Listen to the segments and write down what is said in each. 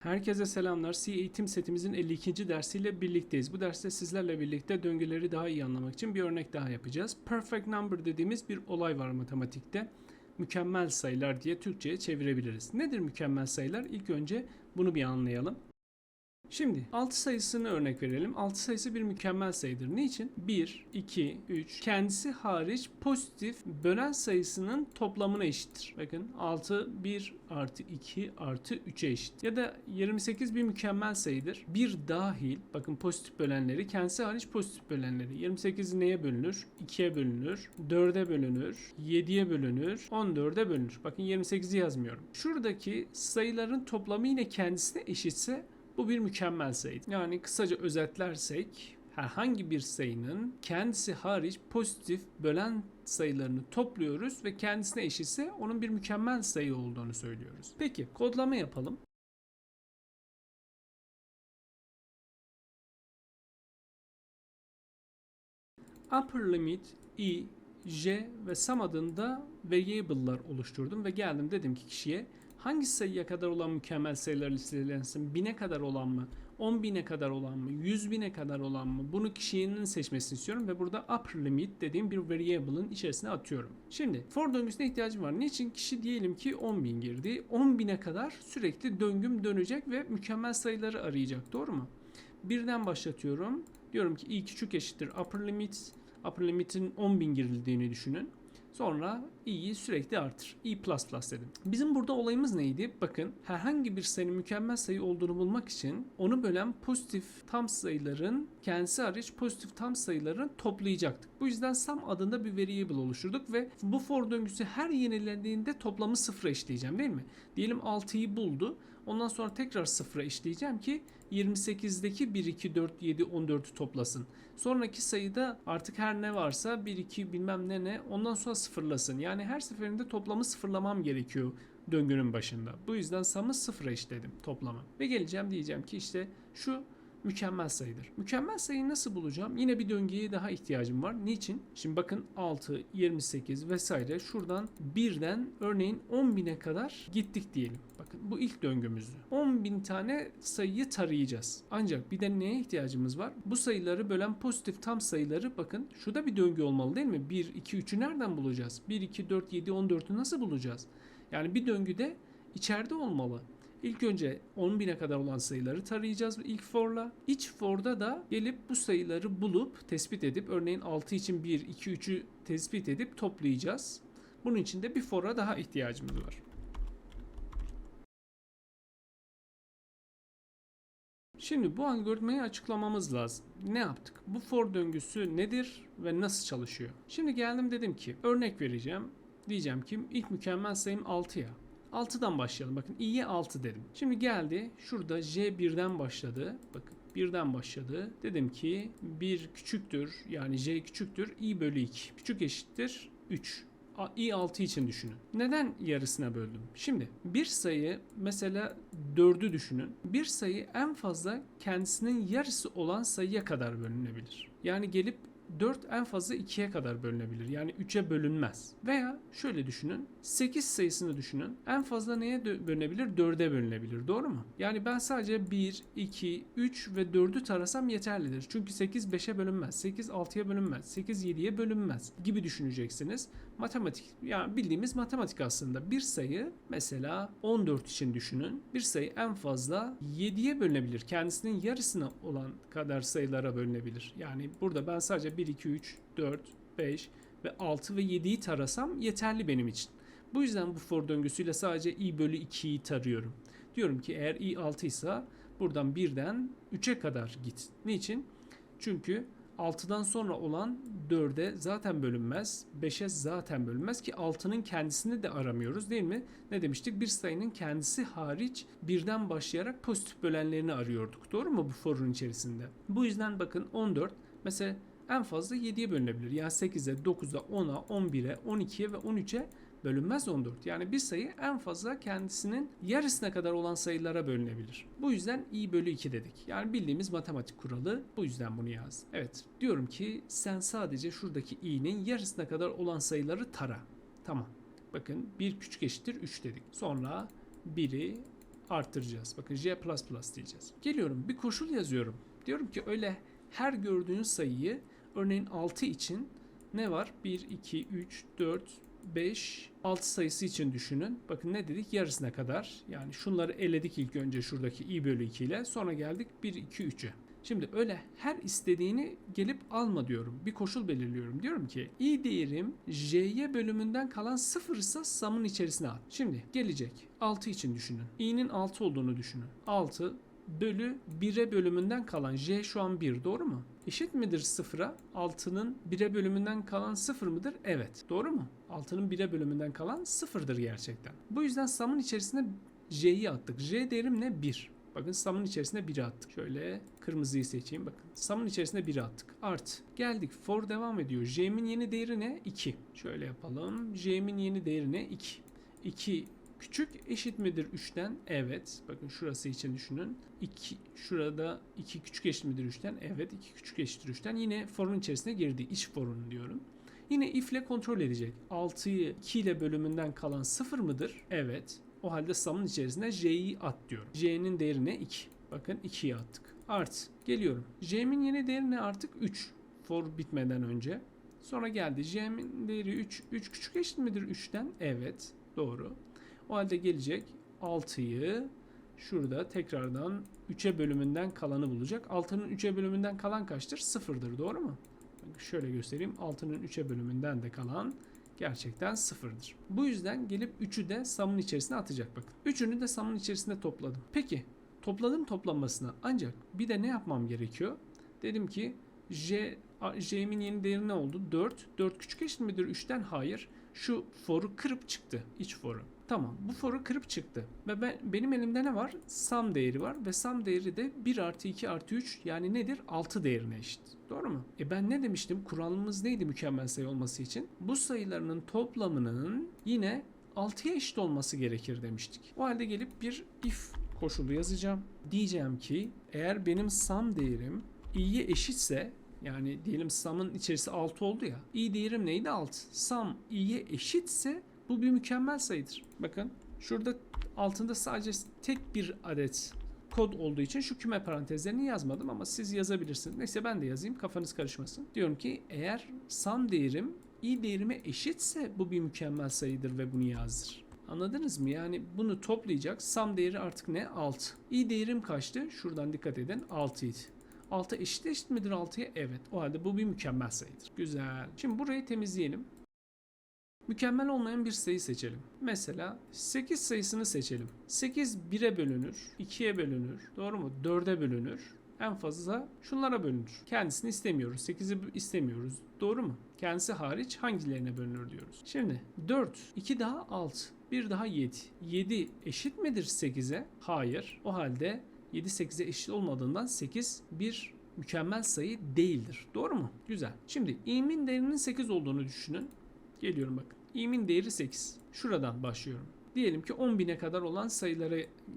Herkese selamlar. C eğitim setimizin 52. dersiyle birlikteyiz. Bu derste sizlerle birlikte döngüleri daha iyi anlamak için bir örnek daha yapacağız. Perfect number dediğimiz bir olay var matematikte. Mükemmel sayılar diye Türkçe'ye çevirebiliriz. Nedir mükemmel sayılar? İlk önce bunu bir anlayalım. Şimdi 6 sayısını örnek verelim. 6 sayısı bir mükemmel sayıdır. Niçin? 1, 2, 3 kendisi hariç pozitif bölen sayısının toplamına eşittir. Bakın 6 1 artı 2 artı 3'e eşit. Ya da 28 bir mükemmel sayıdır. 1 dahil bakın pozitif bölenleri kendisi hariç pozitif bölenleri. 28 neye bölünür? 2'ye bölünür. 4'e bölünür. 7'ye bölünür. 14'e bölünür. Bakın 28'i yazmıyorum. Şuradaki sayıların toplamı yine kendisine eşitse bu bir mükemmel sayı. Yani kısaca özetlersek herhangi bir sayının kendisi hariç pozitif bölen sayılarını topluyoruz ve kendisine eşitse onun bir mükemmel sayı olduğunu söylüyoruz. Peki kodlama yapalım. Upper limit i, j ve sum adında variable'lar oluşturdum ve geldim dedim ki kişiye hangi sayıya kadar olan mükemmel sayılar listelensin? 1000'e kadar olan mı? 10.000'e kadar olan mı? 100.000'e kadar olan mı? Bunu kişinin seçmesini istiyorum ve burada upper limit dediğim bir variable'ın içerisine atıyorum. Şimdi for döngüsüne ihtiyacım var. Niçin? Kişi diyelim ki 10.000 girdi. 10.000'e kadar sürekli döngüm dönecek ve mükemmel sayıları arayacak. Doğru mu? Birden başlatıyorum. Diyorum ki i küçük eşittir upper limit. Upper limit'in 10.000 girildiğini düşünün. Sonra i'yi sürekli artır. i++ dedim. Bizim burada olayımız neydi? Bakın herhangi bir sayının mükemmel sayı olduğunu bulmak için onu bölen pozitif tam sayıların kendisi hariç pozitif tam sayıların toplayacaktık. Bu yüzden sum adında bir variable oluşturduk ve bu for döngüsü her yenilendiğinde toplamı sıfıra eşleyeceğim değil mi? Diyelim 6'yı buldu. Ondan sonra tekrar sıfıra eşleyeceğim ki 28'deki 1, 2, 4, 7, 14'ü toplasın. Sonraki sayıda artık her ne varsa 1, 2 bilmem ne ne ondan sonra sıfırlasın. Yani her seferinde toplamı sıfırlamam gerekiyor döngünün başında. Bu yüzden sum'ı sıfıra eşledim toplamı. Ve geleceğim diyeceğim ki işte şu mükemmel sayıdır. Mükemmel sayıyı nasıl bulacağım? Yine bir döngüye daha ihtiyacım var. Niçin? Şimdi bakın 6, 28 vesaire şuradan birden örneğin 10.000'e kadar gittik diyelim. Bakın bu ilk döngümüzdü. 10.000 tane sayıyı tarayacağız. Ancak bir de neye ihtiyacımız var? Bu sayıları bölen pozitif tam sayıları bakın şurada bir döngü olmalı değil mi? 1, 2, 3'ü nereden bulacağız? 1, 2, 4, 7, 14'ü nasıl bulacağız? Yani bir döngüde içeride olmalı. İlk önce 10.000'e kadar olan sayıları tarayacağız ilk for'la. İç for'da da gelip bu sayıları bulup tespit edip örneğin 6 için 1, 2, 3'ü tespit edip toplayacağız. Bunun için de bir for'a daha ihtiyacımız var. Şimdi bu algoritmayı açıklamamız lazım. Ne yaptık? Bu for döngüsü nedir ve nasıl çalışıyor? Şimdi geldim dedim ki örnek vereceğim. Diyeceğim ki ilk mükemmel sayım 6 ya. 6'dan başlayalım. Bakın i'ye 6 dedim. Şimdi geldi. Şurada j 1'den başladı. Bakın 1'den başladı. Dedim ki 1 küçüktür yani j küçüktür i bölü 2. Küçük eşittir 3 i 6 için düşünün. Neden yarısına böldüm? Şimdi bir sayı mesela 4'ü düşünün. Bir sayı en fazla kendisinin yarısı olan sayıya kadar bölünebilir. Yani gelip 4 en fazla 2'ye kadar bölünebilir. Yani 3'e bölünmez. Veya şöyle düşünün. 8 sayısını düşünün. En fazla neye bölünebilir? 4'e bölünebilir. Doğru mu? Yani ben sadece 1, 2, 3 ve 4'ü tarasam yeterlidir. Çünkü 8 5'e bölünmez. 8 6'ya bölünmez. 8 7'ye bölünmez gibi düşüneceksiniz. Matematik yani bildiğimiz matematik aslında. Bir sayı mesela 14 için düşünün. Bir sayı en fazla 7'ye bölünebilir. Kendisinin yarısına olan kadar sayılara bölünebilir. Yani burada ben sadece 1, 2, 3, 4, 5 ve 6 ve 7'yi tarasam yeterli benim için. Bu yüzden bu for döngüsüyle sadece i bölü 2'yi tarıyorum. Diyorum ki eğer i 6 ise buradan 1'den 3'e kadar git. Niçin? Çünkü 6'dan sonra olan 4'e zaten bölünmez. 5'e zaten bölünmez ki 6'nın kendisini de aramıyoruz değil mi? Ne demiştik? Bir sayının kendisi hariç birden başlayarak pozitif bölenlerini arıyorduk. Doğru mu bu forun içerisinde? Bu yüzden bakın 14 mesela en fazla 7'ye bölünebilir. Yani 8'e, 9'a, 10'a, 11'e, 12'ye ve 13'e bölünmez 14. Yani bir sayı en fazla kendisinin yarısına kadar olan sayılara bölünebilir. Bu yüzden i bölü 2 dedik. Yani bildiğimiz matematik kuralı bu yüzden bunu yazdım. Evet diyorum ki sen sadece şuradaki i'nin yarısına kadar olan sayıları tara. Tamam. Bakın 1 küçük eşittir 3 dedik. Sonra 1'i arttıracağız. Bakın j++ diyeceğiz. Geliyorum bir koşul yazıyorum. Diyorum ki öyle her gördüğün sayıyı örneğin 6 için ne var? 1, 2, 3, 4, 5, 6 sayısı için düşünün. Bakın ne dedik? Yarısına kadar. Yani şunları eledik ilk önce şuradaki i bölü 2 ile. Sonra geldik 1, 2, 3'e. Şimdi öyle her istediğini gelip alma diyorum. Bir koşul belirliyorum. Diyorum ki i değerim j'ye bölümünden kalan 0 ise sum'ın içerisine at. Şimdi gelecek. 6 için düşünün. i'nin 6 olduğunu düşünün. 6 bölü 1'e bölümünden kalan j şu an 1 doğru mu? Eşit midir 0'a? 6'nın 1'e bölümünden kalan 0 mıdır? Evet. Doğru mu? 6'nın 1'e bölümünden kalan 0'dır gerçekten. Bu yüzden sum'ın içerisine j'yi attık. j değerim ne? 1. Bakın sum'ın içerisine 1'i attık. Şöyle kırmızıyı seçeyim. Bakın sum'ın içerisine 1'i attık. Art. Geldik. For devam ediyor. J'min yeni değeri ne? 2. Şöyle yapalım. J'min yeni değeri ne? 2. 2 küçük eşit midir 3'ten? Evet. Bakın şurası için düşünün. 2 şurada 2 küçük eşit midir 3'ten? Evet. 2 küçük eşittir 3'ten. Yine for'un içerisine girdi. İç for'un diyorum. Yine if ile kontrol edecek. 6'yı 2 ile bölümünden kalan 0 mıdır? Evet. O halde sum'ın içerisine j'yi at diyorum. j'nin değeri ne? 2. Bakın 2'yi attık. Art. Geliyorum. j'min yeni değeri ne artık? 3. For bitmeden önce. Sonra geldi. j'min değeri 3. 3 küçük eşit midir 3'ten? Evet. Doğru. O halde gelecek 6'yı şurada tekrardan 3'e bölümünden kalanı bulacak. 6'nın 3'e bölümünden kalan kaçtır? 0'dır. Doğru mu? Şöyle göstereyim. 6'nın 3'e bölümünden de kalan gerçekten sıfırdır. Bu yüzden gelip 3'ü de sum'un içerisine atacak bakın. 3'ünü de sum'un içerisine topladım. Peki topladım toplanmasına ancak bir de ne yapmam gerekiyor? Dedim ki j j'min yeni değeri ne oldu? 4. 4 küçük eşit midir 3'ten? Hayır. Şu for'u kırıp çıktı. iç for'u. Tamam bu for'u kırıp çıktı. Ve ben, benim elimde ne var? Sum değeri var ve sum değeri de 1 artı 2 artı 3 yani nedir? 6 değerine eşit. Doğru mu? E ben ne demiştim? Kuralımız neydi mükemmel sayı olması için? Bu sayılarının toplamının yine 6'ya eşit olması gerekir demiştik. O halde gelip bir if koşulu yazacağım. Diyeceğim ki eğer benim sum değerim i'ye eşitse yani diyelim sum'ın içerisi 6 oldu ya. i değerim neydi? 6. Sum i'ye eşitse bu bir mükemmel sayıdır. Bakın şurada altında sadece tek bir adet kod olduğu için şu küme parantezlerini yazmadım ama siz yazabilirsiniz. Neyse ben de yazayım kafanız karışmasın. Diyorum ki eğer sum değerim i değerime eşitse bu bir mükemmel sayıdır ve bunu yazdır. Anladınız mı? Yani bunu toplayacak. Sum değeri artık ne? 6. i değerim kaçtı? Şuradan dikkat edin. 6 idi. 6 eşit eşit midir 6'ya? Evet. O halde bu bir mükemmel sayıdır. Güzel. Şimdi burayı temizleyelim. Mükemmel olmayan bir sayı seçelim. Mesela 8 sayısını seçelim. 8 1'e bölünür, 2'ye bölünür, doğru mu? 4'e bölünür. En fazla şunlara bölünür. Kendisini istemiyoruz. 8'i istemiyoruz. Doğru mu? Kendisi hariç hangilerine bölünür diyoruz. Şimdi 4, 2 daha 6, 1 daha 7. 7 eşit midir 8'e? Hayır. O halde 7 8'e eşit olmadığından 8 bir mükemmel sayı değildir. Doğru mu? Güzel. Şimdi i'min değerinin 8 olduğunu düşünün. Geliyorum bakın. İ'min değeri 8. Şuradan başlıyorum. Diyelim ki 10.000'e kadar olan sayılara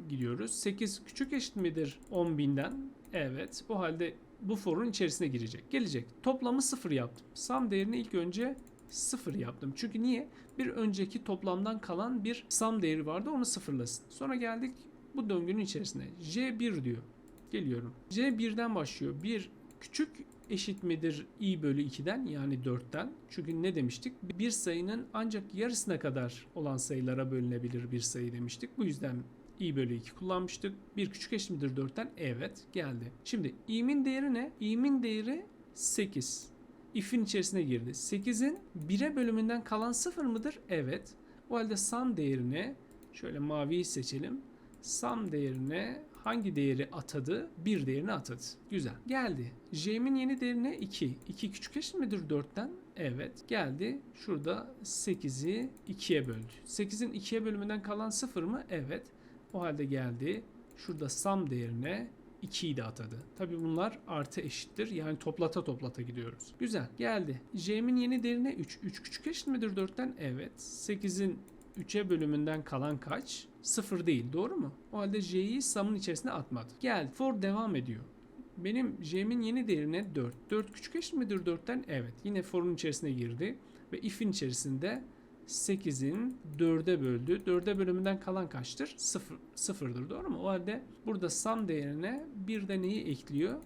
gidiyoruz. 8 küçük eşit midir 10.000'den? Evet. O halde bu forun içerisine girecek. Gelecek. Toplamı 0 yaptım. Sum değerini ilk önce 0 yaptım. Çünkü niye? Bir önceki toplamdan kalan bir sum değeri vardı. Onu sıfırlasın. Sonra geldik bu döngünün içerisine. J1 diyor. Geliyorum. J1'den başlıyor. 1 küçük eşit midir i bölü 2'den yani 4'ten? Çünkü ne demiştik? Bir sayının ancak yarısına kadar olan sayılara bölünebilir bir sayı demiştik. Bu yüzden i bölü 2 kullanmıştık. Bir küçük eşit midir 4'ten? Evet geldi. Şimdi i'min değeri ne? i'min değeri 8. if'in içerisine girdi. 8'in 1'e bölümünden kalan 0 mıdır? Evet. O halde sum değerine şöyle maviyi seçelim. Sum değerine hangi değeri atadı? Bir değerini atadı. Güzel. Geldi. J'min yeni değerine 2. 2 küçük eşit midir 4'ten? Evet. Geldi. Şurada 8'i 2'ye böldü. 8'in 2'ye bölümünden kalan 0 mı? Evet. O halde geldi. Şurada sum değerine 2'yi de atadı. Tabi bunlar artı eşittir. Yani toplata toplata gidiyoruz. Güzel. Geldi. J'min yeni değerine 3. 3 küçük eşit midir 4'ten? Evet. 8'in 3'e bölümünden kalan kaç? 0 değil. Doğru mu? O halde j'yi sum'ın içerisine atmadı. Gel. For devam ediyor. Benim j'min yeni değerine 4. 4 küçük eşit midir 4'ten? Evet. Yine for'un içerisine girdi. Ve if'in içerisinde 8'in 4'e böldü. 4'e bölümünden kalan kaçtır? 0, 0'dır doğru mu? O halde burada sum değerine bir de neyi ekliyor?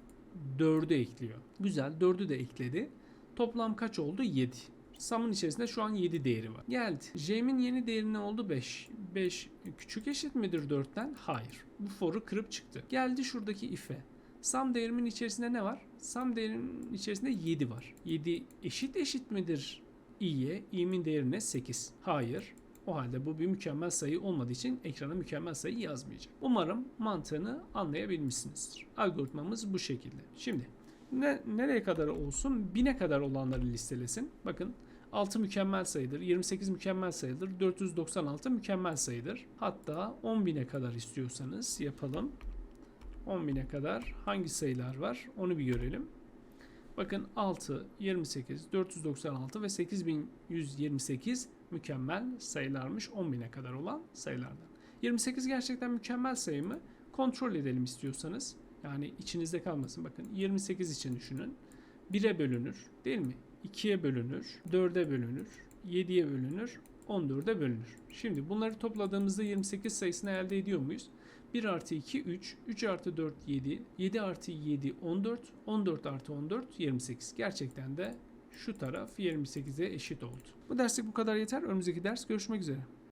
4'ü ekliyor. Güzel 4'ü de ekledi. Toplam kaç oldu? 7. Sum'ın içerisinde şu an 7 değeri var. Geldi. J'min yeni değeri ne oldu? 5. 5 küçük eşit midir 4'ten? Hayır. Bu for'u kırıp çıktı. Geldi şuradaki if'e. Sum değerimin içerisinde ne var? Sum değerimin içerisinde 7 var. 7 eşit eşit midir i'ye? i'min değeri ne? 8. Hayır. O halde bu bir mükemmel sayı olmadığı için ekrana mükemmel sayı yazmayacak. Umarım mantığını anlayabilmişsinizdir. Algoritmamız bu şekilde. Şimdi ne, nereye kadar olsun? 1000'e kadar olanları listelesin. Bakın 6 mükemmel sayıdır, 28 mükemmel sayıdır, 496 mükemmel sayıdır. Hatta 10.000'e kadar istiyorsanız yapalım. 10.000'e kadar hangi sayılar var onu bir görelim. Bakın 6, 28, 496 ve 8128 mükemmel sayılarmış 10.000'e kadar olan sayılardan. 28 gerçekten mükemmel sayı mı? Kontrol edelim istiyorsanız. Yani içinizde kalmasın. Bakın 28 için düşünün. 1'e bölünür değil mi? 2'ye bölünür, 4'e bölünür, 7'ye bölünür, 14'e bölünür. Şimdi bunları topladığımızda 28 sayısını elde ediyor muyuz? 1 artı 2 3, 3 artı 4 7, 7 artı 7 14, 14 artı 14 28. Gerçekten de şu taraf 28'e eşit oldu. Bu derslik bu kadar yeter. Önümüzdeki ders görüşmek üzere.